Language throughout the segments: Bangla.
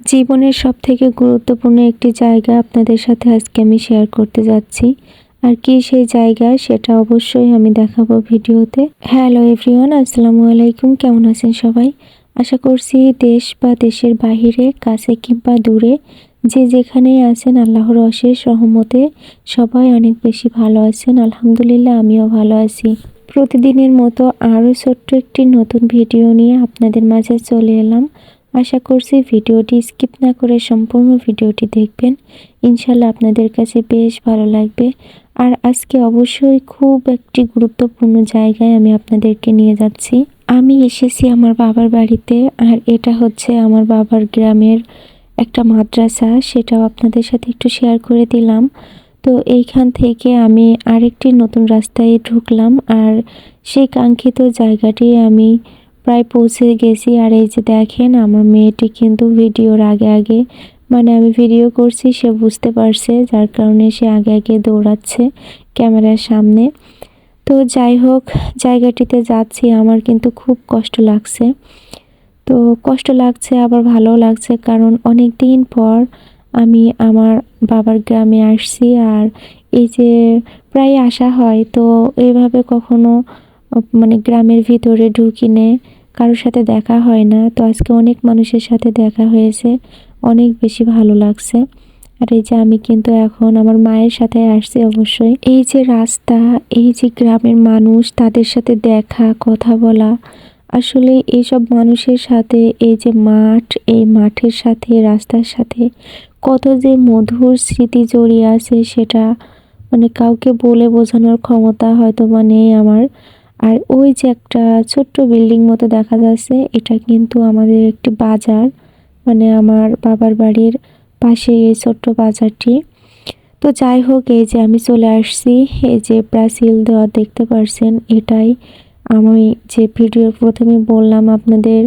জীবনের সব থেকে গুরুত্বপূর্ণ একটি জায়গা আপনাদের সাথে আজকে আমি শেয়ার করতে যাচ্ছি। আর কি সেই জায়গা সেটা অবশ্যই আমি দেখাবো ভিডিওতে। হ্যালো এভরিওয়ান আসসালামু আলাইকুম, কেমন আছেন সবাই? আশা করছি দেশ বা দেশের বাহিরে, কাছে কিংবা দূরে, যে যেখানেই আছেন, আল্লাহর অশেষ রহমতে সবাই অনেক বেশি ভালো আছেন। আলহামদুলিল্লাহ, আমিও ভালো আছি। প্রতিদিনের মতো আরও ছোট্ট একটি নতুন ভিডিও নিয়ে আপনাদের মাঝে চলে এলাম। আশা করছি ভিডিওটি স্কিপ না করে সম্পূর্ণ ভিডিওটি দেখবেন। ইনশাল্লাহ আপনাদের কাছে বেশ ভালো লাগবে। আর আজকে অবশ্যই খুব একটি গুরুত্বপূর্ণ জায়গায় আমি আপনাদেরকে নিয়ে যাচ্ছি। আমি এসেছি আমার বাবার বাড়িতে, আর এটা হচ্ছে আমার বাবার গ্রামের একটা মাদ্রাসা, সেটাও আপনাদের সাথে একটু শেয়ার করে দিলাম। তো এইখান থেকে আমি আরেকটি নতুন রাস্তায় ঢুকলাম, আর সেই কাঙ্ক্ষিত জায়গাটি আমি প্রায় পৌঁছে গেছি। আর এই যে দেখেন, আমার মেয়েটি কিন্তু ভিডিওর আগে আগে মানে আমি ভিডিও করছি, সে বুঝতে পারছে, যার কারণে সে আগে আগে দৌড়াচ্ছে ক্যামেরার সামনে। তো যাই হোক, জায়গাটিতে যাচ্ছি, আমার কিন্তু খুব কষ্ট লাগছে। তো কষ্ট লাগছে, আবার ভালো লাগছে, কারণ অনেক দিন পর আমি আমার বাবার গ্রামে আসছি। আর এই যে প্রায় আসা হয়, তো এভাবে কখনো মানে গ্রামের ভিতরে ঢুকিনে কারোর সাথে দেখা হয় না। তো আজকে অনেক মানুষের সাথে দেখা হয়েছে, অনেক বেশি ভালো লাগছে। আর এই যে আমি কিন্তু এখন আমার মায়ের সাথে আসছি অবশ্যই। এই যে রাস্তা, এই যে গ্রামের মানুষ, তাদের সাথে দেখা, কথা বলা, আসলে এইসব মানুষের সাথে, এই যে মাঠ, এই মাঠের সাথে, রাস্তার সাথে, কত যে মধুর স্মৃতি জড়িয়ে আছে সেটা মানে কাউকে বলে বোঝানোর ক্ষমতা হয়তো বা নেই আমার। আর ওই যে একটা ছোট্ট বিল্ডিং মতো দেখা যাচ্ছে, এটা কিন্তু আমাদের একটি বাজার। মানে আমার বাবার বাড়ির পাশে এই ছোট্ট বাজারটি। তো যাই হোক, এই যে আমি চলে আসছি, এই যে ব্রাসিল দেওয়া দেখতে পারছেন, এটাই আমি যে ভিডিও প্রথমে বললাম আপনাদের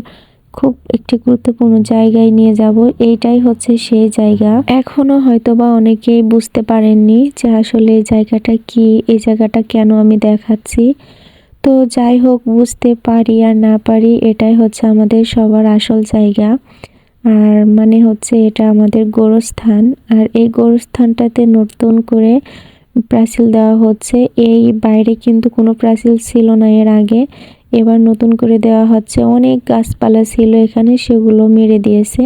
খুব একটি গুরুত্বপূর্ণ জায়গায় নিয়ে যাব, এইটাই হচ্ছে সেই জায়গা। এখনও হয়তোবা অনেকেই বুঝতে পারেননি যে আসলে এই জায়গাটা কি, এই জায়গাটা কেন আমি দেখাচ্ছি। তো যাই হোক, বুঝতে পারি আর না পারি, এটাই হচ্ছে আমাদের সবার আসল জায়গা। আর মানে হচ্ছে এটা আমাদের গোরস্থান। আর এই গোরস্থানটাতে নতুন করে প্রাচীল দেওয়া হচ্ছে। এই বাইরে কিন্তু কোনো প্রাচীল ছিল না এর আগে। এবার নতুন করে দেওয়া হচ্ছে। অনেক গাছপালা ছিল এখানে, সেগুলো মেরে দিয়েছে।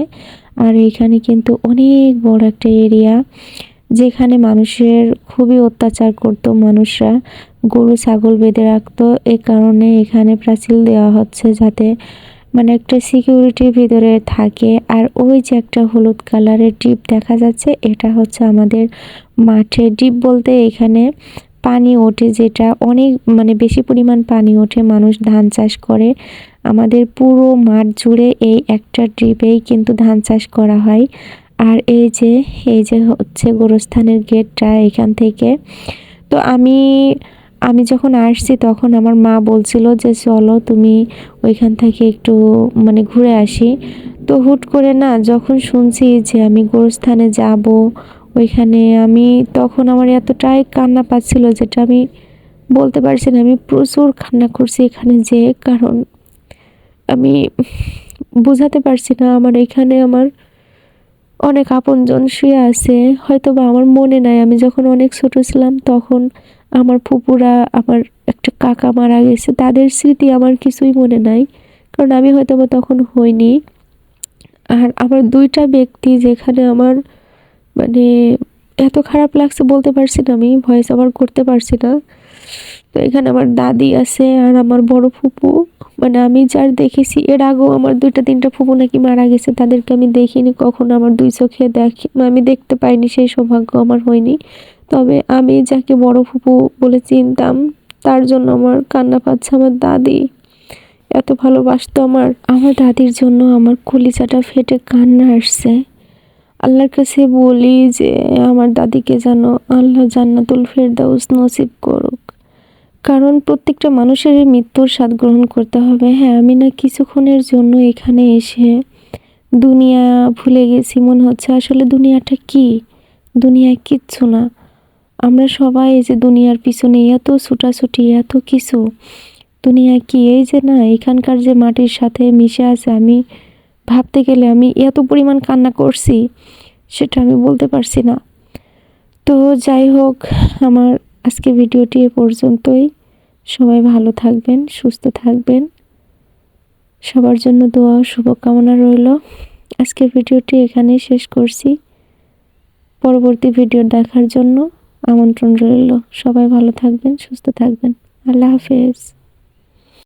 আর এখানে কিন্তু অনেক বড় একটা এরিয়া। যেখানে মানুষের খুবই অত্যাচার করত মানুষরা, গরু, ছাগল বেঁধে রাখতো। এ কারণে এখানে প্রাচীল দেওয়া হচ্ছে যাতে মানে একটা সিকিউরিটির ভিতরে থাকে। আর ওই যে একটা হলুদ কালারের ডিপ দেখা যাচ্ছে, এটা হচ্ছে আমাদের মাঠে। ডিপ বলতে এখানে পানি ওঠে যেটা অনেক মানে বেশি পরিমাণ পানি ওঠে, মানুষ ধান চাষ করে। আমাদের পুরো মাঠ জুড়ে এই একটা ড্রিপেই কিন্তু ধান চাষ করা হয়। আর এই যে এই যে হচ্ছে গোরস্থানের গেটটা এখান থেকে। তো আমি আমি যখন আসছি তখন আমার মা বলছিল যে, চলো তুমি ওইখান থেকে একটু মানে ঘুরে আসি। তো হুট করে না যখন শুনছি যে আমি গোরস্থানে যাব ওইখানে, আমি তখন আমার এতটাই কান্না পাচ্ছিল যেটা আমি বলতে পারছি না। আমি প্রচুর কান্না করছি এখানে যে কারণ আমি বোঝাতে পারছি না আমার এখানে আমার অনেক আপনজন শুয়ে আছে হয়তো বা আমার মনে নাই। আমি যখন অনেক ছোট ছিলাম তখন আমার ফুপুরা, আমার একটা কাকা মারা গেছে। তাদের স্মৃতি আমার কিছুই মনে নাই, কারণ আমি হয়তো বা তখন হইনি। আর আমার দুইটা ব্যক্তি যেখানে আমার মানে এত খারাপ লাগছে বলতে পারছি না আমি, ভয়েস আবার করতে পারছি না। তো এখানে আমার দাদি আছে আর আমার বড় ফুপু। মানে আমি যার দেখেছি, এর আগেও আমার দুইটা, তিনটা ফুপু নাকি মারা গেছে, তাদেরকে আমি দেখিনি, কখনো আমার দুই চোখে দেখি, আমি দেখতে পাইনি, সেই সৌভাগ্য আমার হয়নি। তবে আমি যাকে বড় ফুপু বলে চিনতাম, তার জন্য আমার কান্না পাচ্ছে আমার দাদি। এত ভালোবাসতো আমার। আমার দাদির জন্য আমার কলিজাটা ফেটে কান্না আসছে। আল্লাহর কাছে বলি যে, আমার দাদিকে যেন আল্লাহ জান্নাতুল ফেরদাউস নসিব করুক কারণ প্রত্যেকটা মানুষেরই মৃত্যুর স্বাদ গ্রহণ করতে হবে। হ্যাঁ আমি না কিছুক্ষণের জন্য এখানে এসে দুনিয়া ভুলে গেছি, মনে হচ্ছে আসলে দুনিয়াটা কি? দুনিয়ায় কিচ্ছু না। আমরা সবাই এই যে দুনিয়ার পিছনে এত ছুটাছুটি, এত কিছু। দুনিয়া কি? এই যে না, এখানকার যে মাটির সাথে মিশে আছে, আমি ভাবতে গেলে আমি এত পরিমাণ কান্না করছি, সেটা আমি বলতে পারছি না। তো যাই হোক, আমার আজকে ভিডিওটি এ পর্যন্তই। সবাই ভালো থাকবেন, সুস্থ থাকবেন। সবার জন্য দোয়া শুভকামনা রইল। আজকের ভিডিওটি এখানেই শেষ করছি। পরবর্তী ভিডিও দেখার জন্য আমন্ত্রণ রইল। সবাই ভালো থাকবেন, সুস্থ থাকবেন। আল্লাহ হাফেজ।